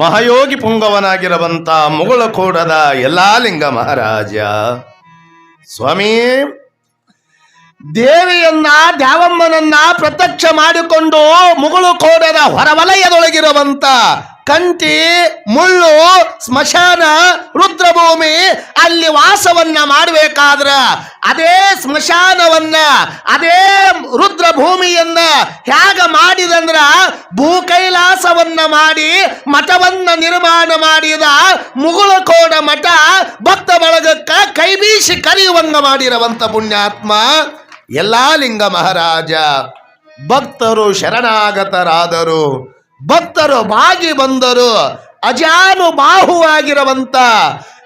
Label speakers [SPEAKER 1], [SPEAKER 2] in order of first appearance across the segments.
[SPEAKER 1] ಮಹಾಯೋಗಿ ಪುಂಗವನಾಗಿರುವಂತ ಮುಗುಳಕೋಡದ ಯಲ್ಲಾಲಿಂಗ ಮಹಾರಾಜ. ಸ್ವಾಮಿ ದೇವಿಯನ್ನ ದ್ಯಾವಮ್ಮನನ್ನ ಪ್ರತ್ಯಕ್ಷ ಮಾಡಿಕೊಂಡು ಮುಗುಳುಕೋಡದ ಹೊರವಲಯದೊಳಗಿರುವಂತ ಕಂಟಿ ಮುಳ್ಳು, ಸ್ಮಶಾನ, ರುದ್ರಭೂಮಿ, ಅಲ್ಲಿ ವಾಸವನ್ನ ಮಾಡಬೇಕಾದ್ರ ಅದೇ ಸ್ಮಶಾನವನ್ನ, ಅದೇ ರುದ್ರಭೂಮಿಯನ್ನ ಹೇಗ ಮಾಡಿದಂದ್ರ ಭೂ ಕೈಲಾಸವನ್ನ ಮಾಡಿ ಮಠವನ್ನ ನಿರ್ಮಾಣ ಮಾಡಿದ ಮುಗುಳಕೋಡ ಮಠ ಭಕ್ತ ಬಳಗಕ್ಕ ಕೈ ಬೀಸಿ ಕರೆಯುವಂಗ ಮಾಡಿರುವಂತ ಪುಣ್ಯಾತ್ಮ ಎಲ್ಲಾ ಲಿಂಗ ಮಹಾರಾಜ. ಭಕ್ತರು ಶರಣಾಗತರಾದರು. ಭಕ್ತರು ಬಾಗಿ ಬಂದರು, ಅಜಾನು ಬಾಹುವಾಗಿರುವಂತ,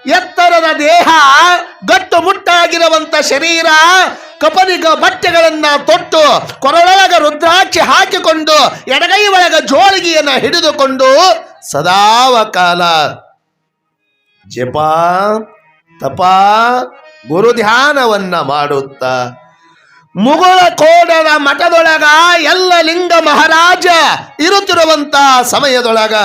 [SPEAKER 1] ಎತ್ತರದ ದೇಹ ಗಟ್ಟು ಮುಟ್ಟಾಗಿರುವಂತ ಶರೀರ ಕಪನಿಗ ಬಟ್ಟೆಗಳನ್ನ ತೊಟ್ಟು, ಕೊರಳೊಳಗ ರುದ್ರಾಕ್ಷಿ ಹಾಕಿಕೊಂಡು, ಎಡಗೈ ಒಳಗ ಜೋಳಿಗೆಯನ್ನ ಹಿಡಿದುಕೊಂಡು ಸದಾವ ಕಾಲ ಜಪ, ತಪ ಗುರು ಧ್ಯಾನವನ್ನ ಮಾಡುತ್ತಾ. ಮುಗುಳ ಕೋಡದ ಮಠದೊಳಗ ಎಲ್ಲ ಲಿಂಗ ಮಹಾರಾಜ ಇರುತ್ತಿರುವಂತ ಸಮಯದೊಳಗ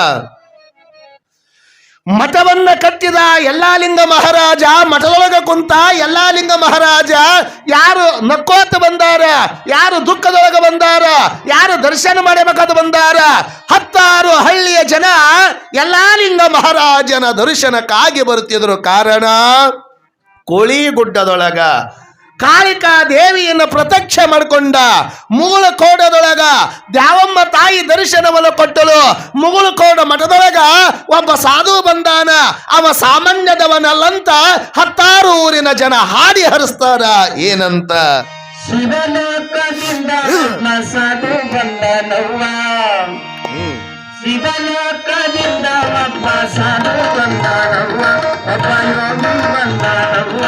[SPEAKER 1] ಮಠವನ್ನ ಕಟ್ಟಿದ ಎಲ್ಲಾ ಲಿಂಗ ಮಹಾರಾಜ, ಮಠದೊಳಗ ಕುಂತ ಎಲ್ಲಾ ಲಿಂಗ ಮಹಾರಾಜ, ಯಾರು ನಕ್ಕೋತ ಬಂದಾರ, ಯಾರು ದುಃಖದೊಳಗ ಬಂದಾರ, ಯಾರು ದರ್ಶನ ಮಾಡಬೇಕಾದ ಬಂದಾರ, ಹತ್ತಾರು ಹಳ್ಳಿಯ ಜನ ಎಲ್ಲಾ ಲಿಂಗ ಮಹಾರಾಜನ ದರ್ಶನಕ್ಕಾಗಿ ಬರುತ್ತಿದ್ರು ಕಾರಣ ಕೋಳಿಗುಡ್ಡದೊಳಗ ಕಾಳಿಕಾ ದೇವಿಯನ್ನು ಪ್ರತ್ಯಕ್ಷ ಮಾಡಿಕೊಂಡ ಮೂಲ ಕೋಡದೊಳಗ ದ್ಯಾವಮ್ಮ ತಾಯಿ ದರ್ಶನವನ್ನು ಕೊಟ್ಟಲು ಮುಗುಳು ಕೋಡ ಮಠದೊಳಗ ಒಬ್ಬ ಸಾಧು ಬಂದಾನ. ಅವ ಸಾಮಾನ್ಯದವನಲ್ಲಂತ ಹತ್ತಾರು ಊರಿನ ಜನ ಹಾಡಿ ಹರಿಸ್ತಾರ. ಏನಂತ?
[SPEAKER 2] ಶಿವಲೋಕದಿಂದ ಸಾಧು ಬಂದನವ್ವ ಶಿವಲೋಕದಿಂದ ಒಬ್ಬ ಸಾಧು ಬಂದನವ್ವ ಒಬ್ಬ ಯೋಗಿ ಬಂದನವ್ವ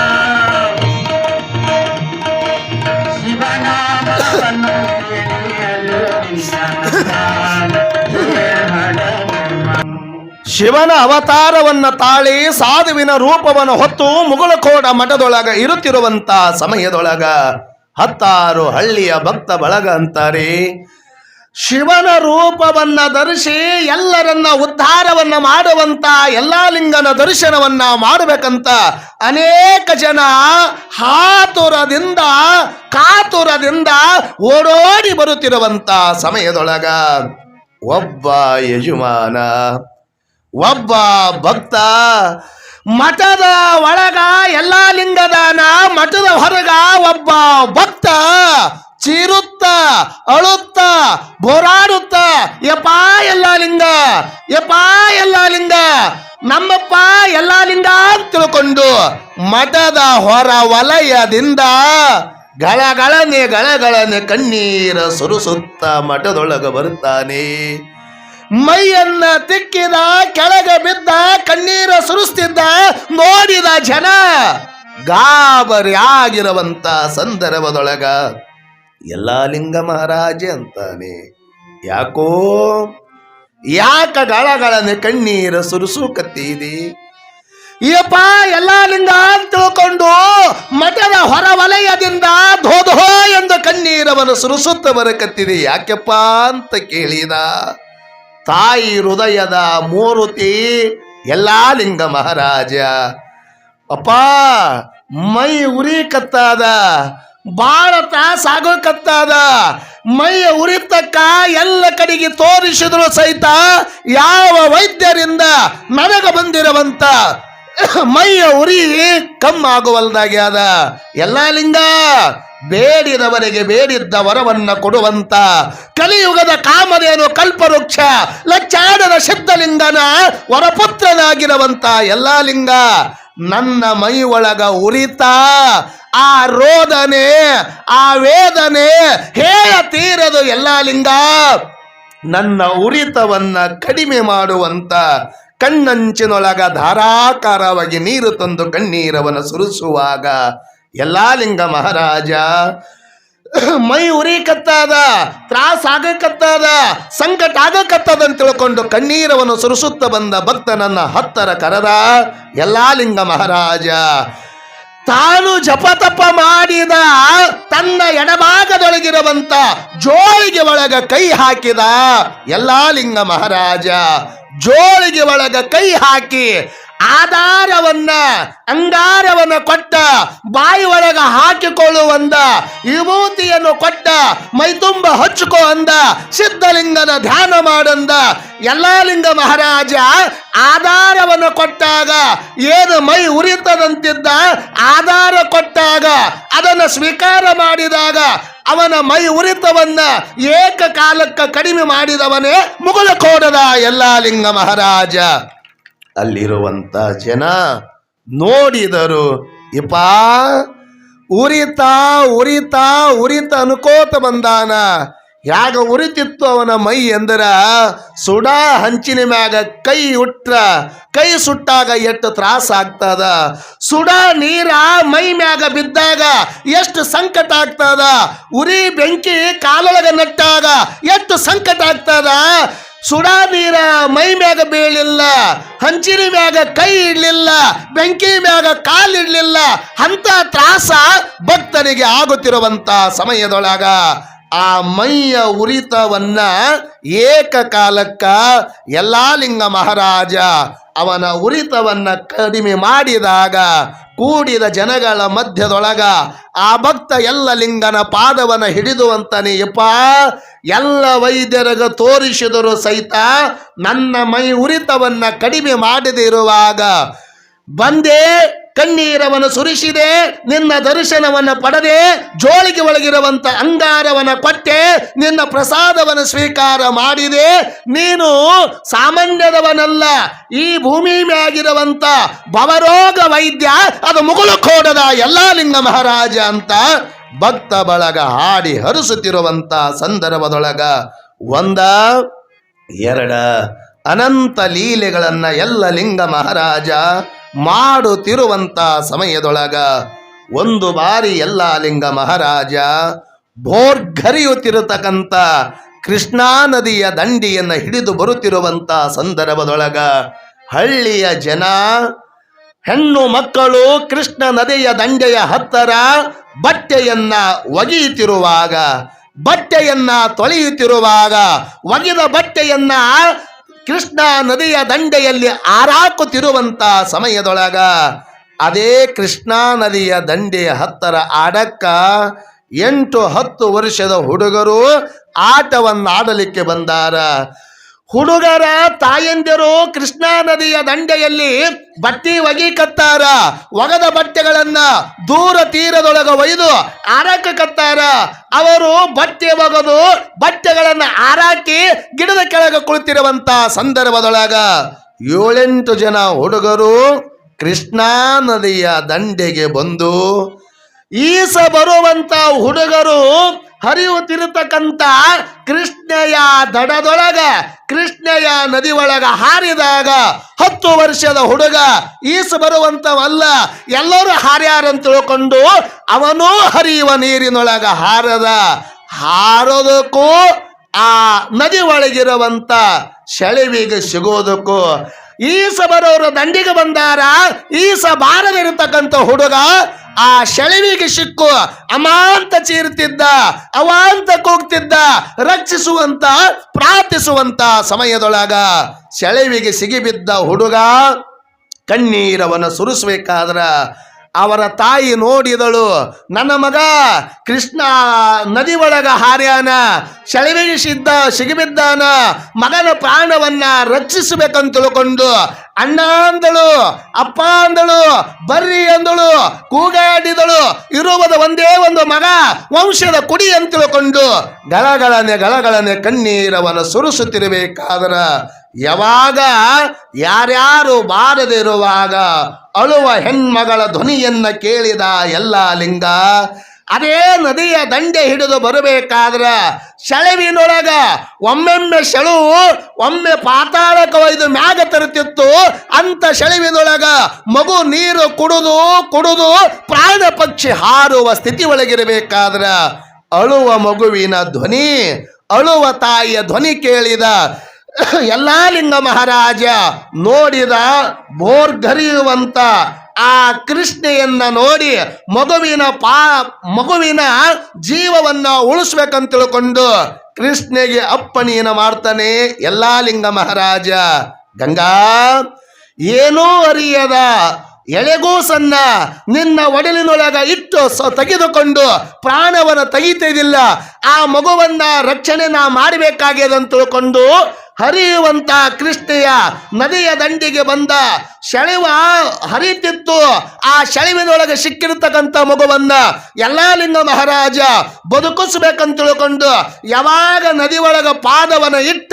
[SPEAKER 1] ಶಿವನ ಅವತಾರವನ್ನ ತಾಳಿ ಸಾಧುವಿನ ರೂಪವನ್ನು ಹೊತ್ತು ಮುಗುಳಕೋಡ ಮಠದೊಳಗ ಇರುತ್ತಿರುವಂತ ಸಮಯದೊಳಗ ಹತ್ತಾರು ಹಳ್ಳಿಯ ಭಕ್ತ ಬಳಗ ಅಂತಾರೆ. ಶಿವನ ರೂಪವನ್ನ ಧರಿಸಿ ಎಲ್ಲರನ್ನ ಉದ್ಧಾರವನ್ನ ಮಾಡುವಂತ ಎಲ್ಲಾ ಲಿಂಗನ ದರ್ಶನವನ್ನ ಮಾಡಬೇಕಂತ ಅನೇಕ ಜನ ಹಾತುರದಿಂದ, ಕಾತುರದಿಂದ ಓಡೋಡಿ ಬರುತ್ತಿರುವಂತ ಸಮಯದೊಳಗ ಒಬ್ಬ ಯಜಮಾನ ಒಬ್ಬ ಭಕ್ತ ಮಠದ ಒಳಗ ಎಲ್ಲಾ ಲಿಂಗದಾನ ಮಠದ ಹೊರಗ ಒಬ್ಬ ಭಕ್ತ ಚೀರುತ್ತ, ಅಳುತ್ತ, ಬೋರಾಡುತ್ತ ಯಪ್ಪ ಎಲ್ಲ ಲಿಂಗ ಯಪ್ಪ ಎಲ್ಲ ಲಿಂಗ, ನಮ್ಮಪ್ಪ ಎಲ್ಲ ಲಿಂಗ ತಿಳ್ಕೊಂಡು ಮಠದ ಹೊರ ವಲಯದಿಂದ ಗಳಗಳನೆ ಗಳಗಳನೆ ಕಣ್ಣೀರ ಸುರಿಸುತ್ತ ಮಠದೊಳಗ ಬರುತ್ತಾನೆ. ಮೈಯನ್ನ ತಿಕ್ಕಿದ, ಕೆಳಗೆ ಬಿದ್ದ, ಕಣ್ಣೀರ ಸುರಿಸ್ತಿದ್ದ, ನೋಡಿದ ಜನ ಗಾಬರಿ ಆಗಿರುವಂತ ಸಂದರ್ಭದೊಳಗ ಎಲ್ಲಾ ಲಿಂಗ ಮಹಾರಾಜ ಅಂತಾನೆ. ಯಾಕೋ? ಯಾಕ ಗಳಗಳನೆ ಕಣ್ಣೀರ ಸುರಿಸುಕತ್ತೀದಿ ಯಪ್ಪ, ಎಲ್ಲಾ ಲಿಂಗ ಅಂತ ತಿಳ್ಕೊಂಡು ಮಠದ ಹೊರ ವಲಯದಿಂದ ಧೋಧೋ ಎಂದು ಕಣ್ಣೀರವನ್ನು ಸುರಿಸುತ್ತ ಬರಕತ್ತಿದೆ ಯಾಕೆಪ್ಪ ಅಂತ ಕೇಳಿದ. ತಾಯಿ ಹೃದಯದ ಮೂರುತಿ ಎಲ್ಲಾ ಲಿಂಗ ಮಹಾರಾಜ ಅಪ್ಪ, ಮೈ ಉರಿ ಕತ್ತಾದ ಬಾಳ ತ್ರಾಸಾಗೋಕತ್ತಾದ ಮೈಯ ಉರಿತಕ್ಕ ಎಲ್ಲ ಕಡೆಗೆ ತೋರಿಸಿದ್ರು ಸಹಿತ ಯಾವ ವೈದ್ಯರಿಂದ ನನಗ ಬಂದಿರುವಂತ ಮೈಯ ಉರಿ ಕಮ್ಮಾಗುವಲ್ದಾಗ್ಯಾದ ಎಲ್ಲ ಲಿಂಗ ಬೇಡಿದವರಿಗೆ ಬೇಡಿದ್ದ ವರವನ್ನ ಕೊಡುವಂತ ಕಲಿಯುಗದ ಕಾಮಧೇನು ಕಲ್ಪವೃಕ್ಷ ಲಚ್ಚಾಡದ ಶಬ್ದಲಿಂಗನ ವರಪುತ್ರನಾಗಿರುವಂತ ಎಲ್ಲ ಲಿಂಗ ನನ್ನ ಮೈ ಒಳಗ ಉರಿತ. ಆ ರೋದನೆ, ಆ ವೇದನೆ ಹೇಳ ತೀರದು ಎಲ್ಲಾ ಲಿಂಗ ನನ್ನ ಉರಿತವನ್ನ ಕಡಿಮೆ ಮಾಡುವಂತ ಕಣ್ಣಂಚಿನೊಳಗ ಧಾರಾಕಾರವಾಗಿ ನೀರು ತಂದು ಕಣ್ಣೀರವನ್ನು ಸುರಿಸುವಾಗ ಎಲ್ಲಾ ಲಿಂಗ ಮಹಾರಾಜ. ಮೈ ತ್ರಾಸ ಆಗಕತ್ತಾದ, ಸಂಕಟ ಆಗಕತ್ತದ ಅಂತ ತಿಳ್ಕೊಂಡು ಕಣ್ಣೀರವನ್ನು ಸುರಿಸುತ್ತ ಬಂದ ಭಕ್ತನನ್ನ ಹತ್ತರ ಕರದ ಎಲ್ಲಾ ಲಿಂಗ ಮಹಾರಾಜ. ತಾನು ಜಪತಪ ಮಾಡಿದ, ತನ್ನ ಎಡಭಾಗದೊಳಗಿರುವಂತ ಜೋಳಿಗೆ ಒಳಗ ಕೈ ಹಾಕಿದ ಎಲ್ಲಾ ಲಿಂಗ ಮಹಾರಾಜ. ಜೋಳಿಗೆ ಒಳಗ ಕೈ ಹಾಕಿ ಆಧಾರವನ್ನ, ಅಂಗಾರವನ್ನು ಕೊಟ್ಟ, ಬಾಯಿ ಒಳಗ ಹಾಕಿಕೊಳ್ಳುವಂದ ವಿಭೂತಿಯನ್ನು ಕೊಟ್ಟ ಮೈತುಂಬ ಹಚ್ಕೋ ಅಂದ ಸಿದ್ಧಲಿಂಗನ ಧ್ಯಾನ ಮಾಡಂದ. ಲಿಂಗ ಮಹಾರಾಜ ಆಧಾರವನ್ನು ಕೊಟ್ಟಾಗ, ಏನು ಮೈ ಉರಿತದಂತಿದ್ದ, ಆಧಾರ ಕೊಟ್ಟಾಗ, ಅದನ್ನು ಸ್ವೀಕಾರ ಮಾಡಿದಾಗ, ಅವನ ಮೈ ಉರಿತವನ್ನ ಏಕಕಾಲಕ್ಕ ಕಡಿಮೆ ಮಾಡಿದವನೇ ಮುಗುಳ ಕೋಡದ ಲಿಂಗ ಮಹಾರಾಜ. ಅಲ್ಲಿರುವಂತ ಜನ ನೋಡಿದರು ಇಪ್ಪ ಉರಿತಾ ಉರಿತಾ, ಉರಿತ ಅನ್ಕೋತ ಬಂದಾನ. ಯಾಗ ಉರಿತಿತ್ತು ಅವನ ಮೈ ಎಂದರ, ಸುಡಾ ಹಂಚಿನ ಮ್ಯಾಗ ಕೈ ಉಟ್ರ, ಕೈ ಸುಟ್ಟಾಗ ಎಷ್ಟು ತ್ರಾಸ ಆಗ್ತದ. ಸುಡ ನೀರ ಮೈ ಮ್ಯಾಗ ಬಿದ್ದಾಗ ಎಷ್ಟು ಸಂಕಟ ಆಗ್ತದ. ಉರಿ ಬೆಂಕಿ ಕಾಲೊಳಗ ನಟ್ಟಾಗ ಎಷ್ಟು ಸಂಕಟ ಆಗ್ತದ. ಸುಡ ನೀರ ಮೈ ಮ್ಯಾಗ ಬೀಳಿಲ್ಲ, ಹಂಚಿನ ಮ್ಯಾಗ ಕೈ ಇಡ್ಲಿಲ್ಲ, ಬೆಂಕಿ ಮ್ಯಾಗ ಕಾಲಿಡ್ಲಿಲ್ಲ ಅಂತ ತ್ರಾಸ ಭಕ್ತರಿಗೆ ಆಗುತ್ತಿರುವಂತ ಸಮಯದೊಳಗ ಆ ಮೈಯ ಉರಿತವನ್ನ ಏಕಕಾಲಕ್ಕ ಎಲ್ಲಾ ಲಿಂಗ ಮಹಾರಾಜ ಅವನ ಉರಿತವನ್ನ ಕಡಿಮೆ ಮಾಡಿದಾಗ ಕೂಡಿದ ಜನಗಳ ಮಧ್ಯದೊಳಗ ಆ ಭಕ್ತ ಎಲ್ಲ ಲಿಂಗನ ಪಾದವನ್ನ ಹಿಡಿದು ಅಂತಾನೆ, ಯಪ್ಪ ಎಲ್ಲ ವೈದ್ಯರಗ ತೋರಿಸಿದರು ಸಹಿತ ನನ್ನ ಮೈ ಉರಿತವನ್ನ ಕಡಿಮೆ ಮಾಡದಿರುವಾಗ ಬಂದೆ ಕಣ್ಣೀರವನ್ನು ಸುರಿಸಿದೆ, ನಿನ್ನ ದರ್ಶನವನ್ನು ಪಡೆದೆ, ಜೋಳಿಗೆ ಒಳಗಿರುವಂತ ಅಂಗಾರವನ್ನ ಕೊಟ್ಟೆ, ನಿನ್ನ ಪ್ರಸಾದವನ್ನು ಸ್ವೀಕಾರ ಮಾಡಿದೆ. ನೀನು ಸಾಮಾನ್ಯದವನಲ್ಲ, ಈ ಭೂಮಿ ಮ್ಯಾಗಿರುವಂಥ ಭವರೋಗ ವೈದ್ಯ, ಅದು ಮುಗುಳು ಕೋಡದ ಎಲ್ಲ ಲಿಂಗ ಮಹಾರಾಜ ಅಂತ ಭಕ್ತ ಬಳಗ ಹಾಡಿ ಹರಿಸುತ್ತಿರುವಂತ ಸಂದರ್ಭದೊಳಗ ಒಂದ, ಎರಡ, ಅನಂತ ಲೀಲೆಗಳನ್ನ ಎಲ್ಲ ಲಿಂಗ ಮಹಾರಾಜ ಮಾಡುತ್ತಿರುವಂತ ಸಮಯದೊಳಗ ಒಂದು ಬಾರಿ ಎಲ್ಲ ಲಿಂಗ ಮಹಾರಾಜ ಭೋರ್ಘರಿಯುತ್ತಿರತಕ್ಕಂಥ ಕೃಷ್ಣಾ ನದಿಯ ದಂಡಿಯನ್ನು ಹಿಡಿದು ಬರುತ್ತಿರುವಂತ ಸಂದರ್ಭದೊಳಗ ಹಳ್ಳಿಯ ಜನ ಹೆಣ್ಣು ಮಕ್ಕಳು ಕೃಷ್ಣ ನದಿಯ ದಂಡೆಯ ಹತ್ತರ ಬಟ್ಟೆಯನ್ನ ಒಗೆಯುತ್ತಿರುವಾಗ, ಬಟ್ಟೆಯನ್ನ ತೊಳೆಯುತ್ತಿರುವಾಗ, ಒಗೆದ ಬಟ್ಟೆಯನ್ನ ಕೃಷ್ಣ ನದಿಯ ದಂಡೆಯಲ್ಲಿ ಆರಾಕುತ್ತಿರುವಂತ ಸಮಯದೊಳಗ ಅದೇ ಕೃಷ್ಣಾ ನದಿಯ ದಂಡೆಯ ಹತ್ತರ ಆಡಕ್ಕ ಎಂಟು ಹತ್ತು ವರ್ಷದ ಹುಡುಗರು ಆಟವನ್ನಾಡಲಿಕ್ಕೆ ಬಂದಾರ. ಹುಡುಗರ ತಾಯಂದಿರು ಕೃಷ್ಣಾ ನದಿಯ ದಂಡೆಯಲ್ಲಿ ಬಟ್ಟಿ ಒಗಿಕತ್ತಾರ ಒಗದ ಬಟ್ಟೆಗಳನ್ನ ದೂರ ತೀರದೊಳಗ ಒಯ್ದು ಆರಾಕಕತ್ತಾರ ಅವರು ಬಟ್ಟೆ ಒಗೆದು ಬಟ್ಟೆಗಳನ್ನ ಆರಾಕಿ ಗಿಡದ ಕೆಳಗೆ ಕುಳಿತಿರುವಂತ ಸಂದರ್ಭದೊಳಗ ಏಳೆಂಟು ಜನ ಹುಡುಗರು ಕೃಷ್ಣಾ ನದಿಯ ದಂಡೆಗೆ ಬಂದು ಈಸ ಬರುವಂತ ಹುಡುಗರು ಹರಿಯುತ್ತಿರತಕ್ಕಂತ ಕೃಷ್ಣೆಯ ದಡದೊಳಗ, ಕೃಷ್ಣೆಯ ನದಿ ಒಳಗ ಹಾರಿದಾಗ ಹತ್ತು ವರ್ಷದ ಹುಡುಗ ಈಸ ಬರುವಂತವಲ್ಲ, ಎಲ್ಲರೂ ಹಾರ್ಯಾರಂತ ತಿಳ್ಕೊಂಡು ಅವನೂ ಹರಿಯುವ ನೀರಿನೊಳಗ ಹಾರದ, ಹಾರೋದಕ್ಕೂ ಆ ನದಿ ಒಳಗಿರುವಂತ ಸೆಳೆವಿಗೆ ಸಿಗೋದಕ್ಕೂ ಈಸ ಬರೋರು ದಂಡಿಗೆ ಬಂದಾರ, ಈಸ ಬಾರದಿರತಕ್ಕಂಥ ಹುಡುಗ ಆ ಶಳವಿಗೆ ಸಿಕ್ಕು, ಅಮಾಂತ ಚೀರ್ತಿದ್ದ ಅವಾಂತ ಕೂಗ್ತಿದ್ದ ರಕ್ಷಿಸುವಂತ, ಪ್ರಾರ್ಥಿಸುವಂತ ಸಮಯದೊಳಗ ಸೆಳೆವಿಗೆ ಸಿಗಿಬಿದ್ದ ಹುಡುಗ ಕಣ್ಣೀರವನ್ನು ಸುರಿಸ್ಬೇಕಾದ್ರ ಅವರ ತಾಯಿ ನೋಡಿದಳು, ನನ್ನ ಮಗ ಕೃಷ್ಣ ನದಿ ಒಳಗ ಹಾರ್ಯಾನ, ಶಳವಿಗೆ ಸಿದ್ದ, ಸಿಗಿಬಿದ್ದಾನ, ಮಗನ ಪ್ರಾಣವನ್ನ ರಕ್ಷಿಸಬೇಕಂತ ತಿಳ್ಕೊಂಡು ಅಣ್ಣ ಅಂದಳು, ಅಪ್ಪ ಅಂದಳು, ಬರ್ರಿ ಅಂದಳು, ಕೂಗಾಡಿದಳು. ಇರುವುದ ಒಂದೇ ಒಂದು ಮಗ, ವಂಶದ ಕುಡಿ ಅಂತ ತಿಳ್ಕೊಂಡು ಗಳಗಳನೆ ಗಳಗಳನೆ ಕಣ್ಣೀರವನ್ನು ಸುರಿಸುತ್ತಿರಬೇಕಾದ್ರ. ಯಾವಾಗ? ಯಾರ್ಯಾರು ಬಾರದಿರುವಾಗ ಅಳುವ ಹೆಣ್ಮಗಳ ಧ್ವನಿಯನ್ನ ಕೇಳಿದ ಎಲ್ಲ ಲಿಂಗ ಅದೇ ನದಿಯ ದಂಡೆ ಹಿಡಿದು ಬರಬೇಕಾದ್ರ ಸೆಳವಿನೊಳಗ ಒಮ್ಮೆಮ್ಮೆ ಸೆಳುವು ಒಮ್ಮೆ ಪಾತಾಳಕ್ಕೆ ಒಯ್ದು ಮ್ಯಾಗ ತರುತ್ತಿತ್ತು, ಅಂತ ಸೆಳವಿನೊಳಗ ಮಗು ನೀರು ಕುಡಿದು ಕುಡಿದು ಪ್ರಾಣ ಪಕ್ಷಿ ಹಾರುವ ಸ್ಥಿತಿ ಒಳಗಿರಬೇಕಾದ್ರ ಅಳುವ ಮಗುವಿನ ಧ್ವನಿ, ಅಳುವ ತಾಯಿಯ ಧ್ವನಿ ಕೇಳಿದ ಎಲ್ಲಾ ಲಿಂಗ ಮಹಾರಾಜ ನೋಡಿದ ಬೋರ್ಗರಿಯುವಂತ ಆ ಕೃಷ್ಣೆಯನ್ನ ನೋಡಿ ಮಗುವಿನ ಪಾ, ಮಗುವಿನ ಜೀವವನ್ನ ಉಳಿಸ್ಬೇಕಂತ ತಿಳ್ಕೊಂಡು ಕೃಷ್ಣೆಗೆ ಅಪ್ಪಣೆಯನ್ನು ಮಾಡ್ತಾನೆ ಎಲ್ಲಾ ಲಿಂಗ ಮಹಾರಾಜ. ಗಂಗಾ, ಏನೂ ಅರಿಯದ ಎಳೆಗೂಸನ್ನ ನಿನ್ನ ಒಡಲಿನೊಳಗ ಇಟ್ಟು ಸ, ತೆಗೆದುಕೊಂಡು ಪ್ರಾಣವನ್ನ ತೆಗಿತಿದ್ದಿಲ್ಲ ಆ ಮಗುವನ್ನ ರಕ್ಷಣೆ ನಾ ಮಾಡಬೇಕಾಗ್ಯದ ಅಂತ ತಿಳ್ಕೊಂಡು ಹರಿಯುವಂತ ಕೃಷ್ಣೆಯ ನದಿಯ ದಂಡಿಗೆ ಬಂದ ಸೆಳೆವ ಹರಿತಿತ್ತು ಆ ಸೆಳೆವಿನೊಳಗೆ ಸಿಕ್ಕಿರ್ತಕ್ಕಂಥ ಮಗುವನ್ನ ಎಲ್ಲಾ ಲಿಂಗ ಮಹಾರಾಜ ಬದುಕಿಸ್ಬೇಕಂತ ತಿಳ್ಕೊಂಡು ಯಾವಾಗ ನದಿ ಒಳಗ ಪಾದವನ್ನ ಇಟ್ಟ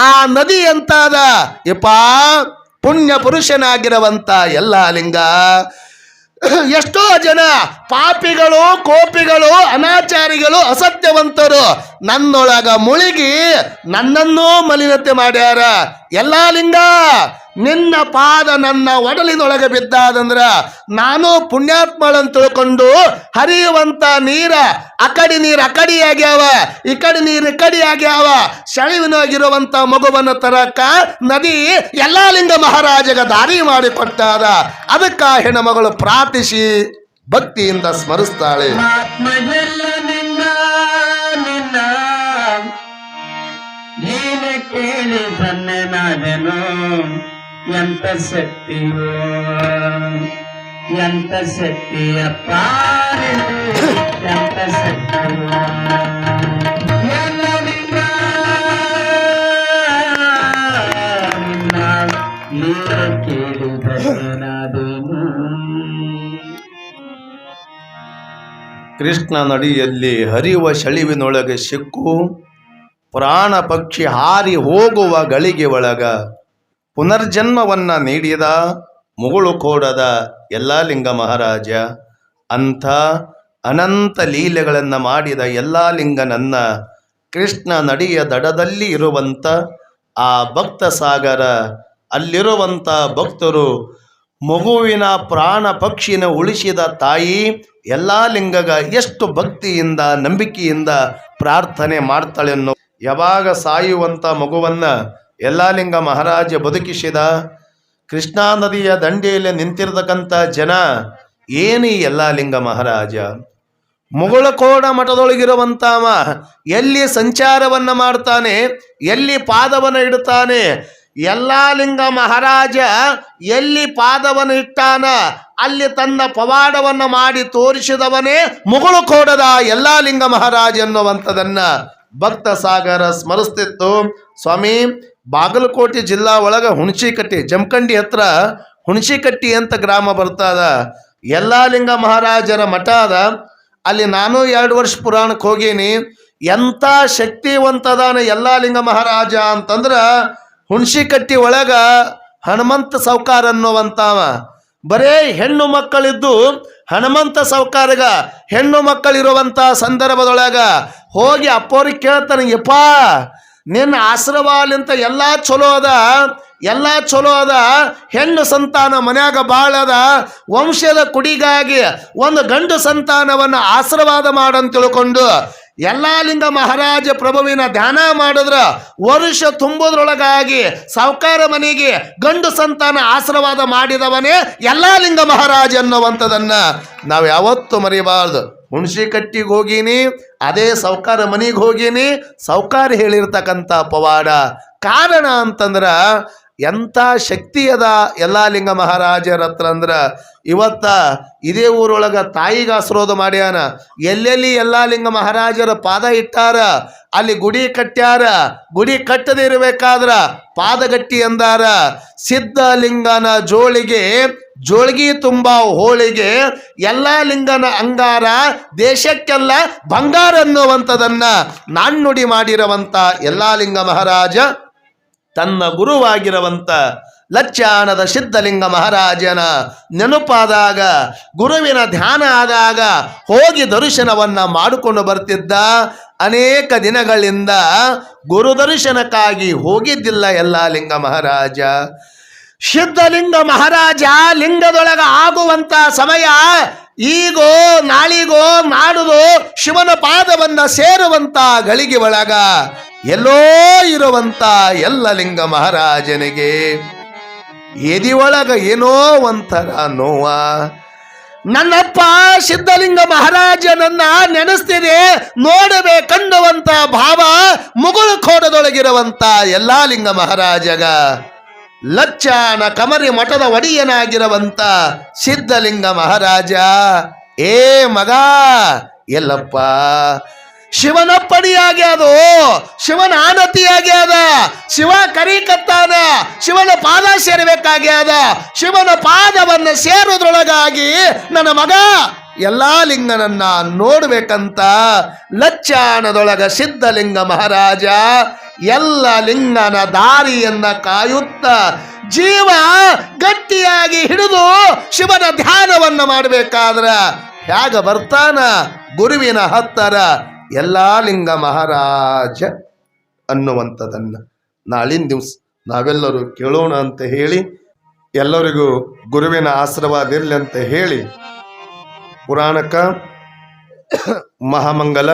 [SPEAKER 1] ಆ ನದಿ ಅಂತಾದ ಯಪ್ಪ, ಪುಣ್ಯ ಪುರುಷನಾಗಿರುವಂತ ಎಲ್ಲ ಲಿಂಗ ಎಷ್ಟೋ ಜನ ಪಾಪಿಗಳು ಕೋಪಿಗಳು ಅನಾಚಾರಿಗಳು ಅಸತ್ಯವಂತರು ನನ್ನೊಳಗ ಮುಳುಗಿ ನನ್ನನ್ನೂ ಮಲಿನತೆ ಮಾಡ್ಯಾರ. ಎಲ್ಲ ಲಿಂಗ ನಿನ್ನ ಪಾದ ನನ್ನ ಒಡಲಿನೊಳಗೆ ಬಿದ್ದಾದಂದ್ರ ನಾನು ಪುಣ್ಯಾತ್ಮಳನ್ನು ತಿಳ್ಕೊಂಡು ಹರಿಯುವಂತ ನೀರ ಅಕಡಿ ನೀರು ಅಕಡಿ ಆಗ್ಯಾವ ಈ ಕಡೆ ನೀರು ಈ ಕಡೆ ಆಗ್ಯಾವ ಸೆಳೆವಿನಾಗಿರುವಂತ ಮಗುವನ್ನು ತರಕ ನದಿ ಎಲ್ಲಾ ಲಿಂಗ ಮಹಾರಾಜಗ ದಾರಿ ಮಾಡಿಕೊಟ್ಟಾದ. ಅದಕ್ಕ ಹೆಣ್ಣು ಮಗಳು ಪ್ರಾರ್ಥಿಸಿ ಭಕ್ತಿಯಿಂದ ಸ್ಮರಿಸ್ತಾಳೆ.
[SPEAKER 2] ಎಂತ ಶಕ್ತಿಯೋ, ಎಂತ ಶಕ್ತಿಯಪ್ಪ ಎಂತ ಶಕ್ತಿಯೋ.
[SPEAKER 1] ಕೃಷ್ಣ ನಡಿಯಲ್ಲಿ ಹರಿಯುವ ಸೆಳಿವಿನೊಳಗೆ ಸಿಕ್ಕು ಪ್ರಾಣ ಪಕ್ಷಿ ಹಾರಿ ಹೋಗುವ ಗಳಿಗೆ ಒಳಗ ಪುನರ್ಜನ್ಮವನ್ನ ನೀಡಿದ ಮುಗುಳು ಕೋಡದ ಎಲ್ಲ ಲಿಂಗ ಮಹಾರಾಜ ಅಂಥ ಅನಂತ ಲೀಲೆಗಳನ್ನು ಮಾಡಿದ ಎಲ್ಲ ಲಿಂಗನನ್ನ ಕೃಷ್ಣ ನಡಿಯ ದಡದಲ್ಲಿ ಇರುವಂಥ ಆ ಭಕ್ತ ಸಾಗರ ಅಲ್ಲಿರುವಂಥ ಭಕ್ತರು ಮಗುವಿನ ಪ್ರಾಣ ಪಕ್ಷಿನ ಉಳಿಸಿದ ತಾಯಿ ಎಲ್ಲ ಲಿಂಗಗ ಎಷ್ಟು ಭಕ್ತಿಯಿಂದ, ನಂಬಿಕೆಯಿಂದ ಪ್ರಾರ್ಥನೆ ಮಾಡ್ತಾಳೆನ್ನೋ ಯಾವಾಗ ಸಾಯುವಂಥ ಮಗುವನ್ನ ಎಲ್ಲ ಲಿಂಗ ಮಹಾರಾಜ ಬದುಕಿಸಿದ ಕೃಷ್ಣಾ ನದಿಯ ದಂಡೆಯಲ್ಲಿ ನಿಂತಿರತಕ್ಕಂಥ ಜನ ಏನು ಈ ಎಲ್ಲ ಲಿಂಗ ಮಹಾರಾಜ? ಮುಗುಳಕೋಡ ಮಠದೊಳಗಿರುವಂತಾವ, ಎಲ್ಲಿ ಸಂಚಾರವನ್ನ ಮಾಡ್ತಾನೆ, ಎಲ್ಲಿ ಪಾದವನ್ನು ಇಡುತ್ತಾನೆ ಎಲ್ಲಾ ಲಿಂಗ ಮಹಾರಾಜ ಎಲ್ಲಿ ಪಾದವನ್ನು ಇಟ್ಟಾನ, ಅಲ್ಲಿ ತನ್ನ ಪವಾಡವನ್ನು ಮಾಡಿ ತೋರಿಸಿದವನೇ ಮುಗುಳುಕೋಡದ ಯಲ್ಲಾಲಿಂಗ ಮಹಾರಾಜ ಎನ್ನುವಂಥದನ್ನ ಭಕ್ತ ಸಾಗರ ಸ್ಮರಿಸ್ತಿತ್ತು. ಸ್ವಾಮಿ, ಬಾಗಲಕೋಟೆ ಜಿಲ್ಲಾ ಒಳಗ ಹುಣಸಿಕಟ್ಟಿ, ಜಮಖಂಡಿ ಹತ್ರ ಹುಣಸಿಕಟ್ಟಿ ಅಂತ ಗ್ರಾಮ ಬರ್ತದ. ಎಲ್ಲಾ ಲಿಂಗ ಮಹಾರಾಜರ ಮಠ ಅದ. ಅಲ್ಲಿ ನಾನು ಎರಡು ವರ್ಷ ಪುರಾಣಕ್ಕೆ ಹೋಗೀನಿ. ಎಂಥ ಶಕ್ತಿವಂತದಾನ ಎಲ್ಲಾ ಲಿಂಗ ಮಹಾರಾಜ ಅಂತಂದ್ರ ಹುಣಸಿಕಟ್ಟಿ ಒಳಗ ಹನುಮಂತ ಸೌಕಾರ ಅನ್ನುವಂತಾವ. ಬರೇ ಹೆಣ್ಣು ಮಕ್ಕಳಿದ್ದು ಹನುಮಂತ ಸೌಕಾರಗ ಹೆಣ್ಣು ಮಕ್ಕಳಿರುವಂಥ ಸಂದರ್ಭದೊಳಗ ಹೋಗಿ ಅಪ್ಪವ್ರಿಗೆ ಕೇಳ್ತಾನೆ, ಯಪ್ಪ, ನಿನ್ನ ಆಶ್ರವಾಲಿಂತ ಎಲ್ಲ ಚಲೋ ಅದ, ಎಲ್ಲ ಚಲೋ ಅದ, ಹೆಣ್ಣು ಸಂತಾನ ಮನ್ಯಾಗ ಭಾಳ ಅದ, ವಂಶದ ಕುಡಿಗಾಗಿ ಒಂದು ಗಂಡು ಸಂತಾನವನ್ನು ಆಶೀರ್ವಾದ ಮಾಡಂತ ತಿಳ್ಕೊಂಡು ಲಿಂಗ ಮಹಾರಾಜ ಪ್ರಭುವಿನ ಧ್ಯಾನ ಮಾಡಿದ್ರ ವರುಷ ತುಂಬುದ್ರೊಳಗಾಗಿ ಸಾವುಕಾರ ಮನೆಗೆ ಗಂಡು ಸಂತಾನ ಆಶೀರ್ವಾದ ಮಾಡಿದವನೇ ಎಲ್ಲಾ ಲಿಂಗ ಮಹಾರಾಜ ಅನ್ನುವಂಥದನ್ನ ನಾವು ಯಾವತ್ತೂ ಮರಿಬಾರ್ದು. ಹುಣಸಿ ಕಟ್ಟಿಗೆ ಹೋಗೀನಿ ಅದೇ ಸೌಕಾರ ಮನೆಗೆ ಹೋಗೀನಿ. ಸೌಕಾರ ಹೇಳಿರ್ತಕ್ಕಂಥ ಪವಾಡ. ಕಾರಣ ಅಂತಂದ್ರ ಎಂಥ ಶಕ್ತಿ ಅದ ಯಲ್ಲಾಲಿಂಗ ಮಹಾರಾಜರ ಹತ್ರ ಅಂದ್ರೆ, ಇವತ್ತ ಇದೇ ಊರೊಳಗ ತಾಯಿಗೆ ಆಶ್ರೋಧ ಮಾಡ್ಯಾನ. ಎಲ್ಲೆಲ್ಲಿ ಯಲ್ಲಾಲಿಂಗ ಮಹಾರಾಜರ ಪಾದ ಇಟ್ಟಾರ, ಅಲ್ಲಿ ಗುಡಿ ಕಟ್ಟ್ಯಾರ. ಗುಡಿ ಕಟ್ಟದೇ ಇರಬೇಕಾದ್ರ ಪಾದಗಟ್ಟಿ ಅಂದಾರ. ಸಿದ್ಧಲಿಂಗನ ಜೋಳಿಗೆ ಜೋಳಿಗೆ ತುಂಬ ಹೋಳಿಗೆ ಎಲ್ಲಾ ಲಿಂಗನ ಅಂಗಾರ, ದೇಶಕ್ಕೆಲ್ಲ ಬಂಗಾರ ಅನ್ನುವಂಥದನ್ನ ನಾಣ್ಣುಡಿ ಮಾಡಿರುವಂಥ ಎಲ್ಲಾ ಲಿಂಗ ಮಹಾರಾಜ ತನ್ನ ಗುರುವಾಗಿರುವಂಥ ಲಚ್ಚಾನದ ಸಿದ್ಧಲಿಂಗ ಮಹಾರಾಜನ ನೆನಪಾದಾಗ, ಗುರುವಿನ ಧ್ಯಾನ ಆದಾಗ ಹೋಗಿ ದರ್ಶನವನ್ನ ಮಾಡಿಕೊಂಡು ಬರ್ತಿದ್ದ ಅನೇಕ ದಿನಗಳಿಂದ ಗುರು ದರ್ಶನಕ್ಕಾಗಿ ಹೋಗಿದ್ದಿಲ್ಲ ಎಲ್ಲ ಲಿಂಗ ಮಹಾರಾಜ. ಸಿದ್ಧಲಿಂಗ ಮಹಾರಾಜ ಲಿಂಗದೊಳಗ ಆಗುವಂತ ಸಮಯ ಈಗೋ, ನಾಳಿಗೋ ನಾಡುದು ಶಿವನ ಪಾದವನ್ನ ಸೇರುವಂತ ಗಳಿಗೆ ಒಳಗ ಎಲ್ಲೋ ಇರುವಂತ ಎಲ್ಲ ಲಿಂಗ ಮಹಾರಾಜನಿಗೆ ಎದಿಯೊಳಗ ಏನೋ ಒಂಥರ ನೋವ. ನನ್ನಪ್ಪ ಸಿದ್ಧಲಿಂಗ ಮಹಾರಾಜನನ್ನ ನೆನೆಸ್ತಿದೆ, ನೋಡಬೇಕನ್ನುವಂತ ಭಾವ ಮುಗುಳು ಖೋಡದೊಳಗಿರುವಂತ ಎಲ್ಲಾ ಲಿಂಗ ಮಹಾರಾಜಗ. ಲಚ್ಚಾನ ಕಮರಿ ಮಠದ ಒಡೆಯನಾಗಿರುವಂತ ಸಿದ್ಧಲಿಂಗ ಮಹಾರಾಜ. ಏ ಮಗ, ಎಲ್ಲಪ್ಪ ಶಿವನ ಅದು, ಶಿವನ ಆನತಿಯಾಗ್ಯಾದ ಶಿವ ಕರಿಕತ್ತಾನ ಶಿವನ ಪಾದ ಸೇರಬೇಕಾಗ್ಯಾದ ಶಿವನ ಪಾದವನ್ನು ಸೇರೋದ್ರೊಳಗಾಗಿ ನನ್ನ ಮಗ ಎಲ್ಲಾ ಲಿಂಗನನ್ನ ನೋಡ್ಬೇಕಂತ ಲಚ್ಚಾನದೊಳಗ ಸಿದ್ಧಲಿಂಗ ಮಹಾರಾಜ ಎಲ್ಲ ಲಿಂಗನ ದಾರಿಯನ್ನ ಕಾಯುತ್ತ ಜೀವ ಗಟ್ಟಿಯಾಗಿ ಹಿಡಿದು ಶಿವನ ಧ್ಯಾನವನ್ನ ಮಾಡಬೇಕಾದ್ರ ಹೇಗ ಬರ್ತಾನ ಗುರುವಿನ ಹತ್ತರ ಎಲ್ಲಾ ಲಿಂಗ ಮಹಾರಾಜ ಅನ್ನುವಂಥದ್ದನ್ನು ನಾಳಿನ ದಿವಸ ನಾವೆಲ್ಲರೂ ಕೇಳೋಣ ಅಂತ ಹೇಳಿ ಎಲ್ಲರಿಗೂ ಗುರುವಿನ ಆಶೀರ್ವಾದ ಇರಲಿ ಅಂತ ಹೇಳಿ ಪುರಾಣಕ ಮಹಾಮಂಗಲ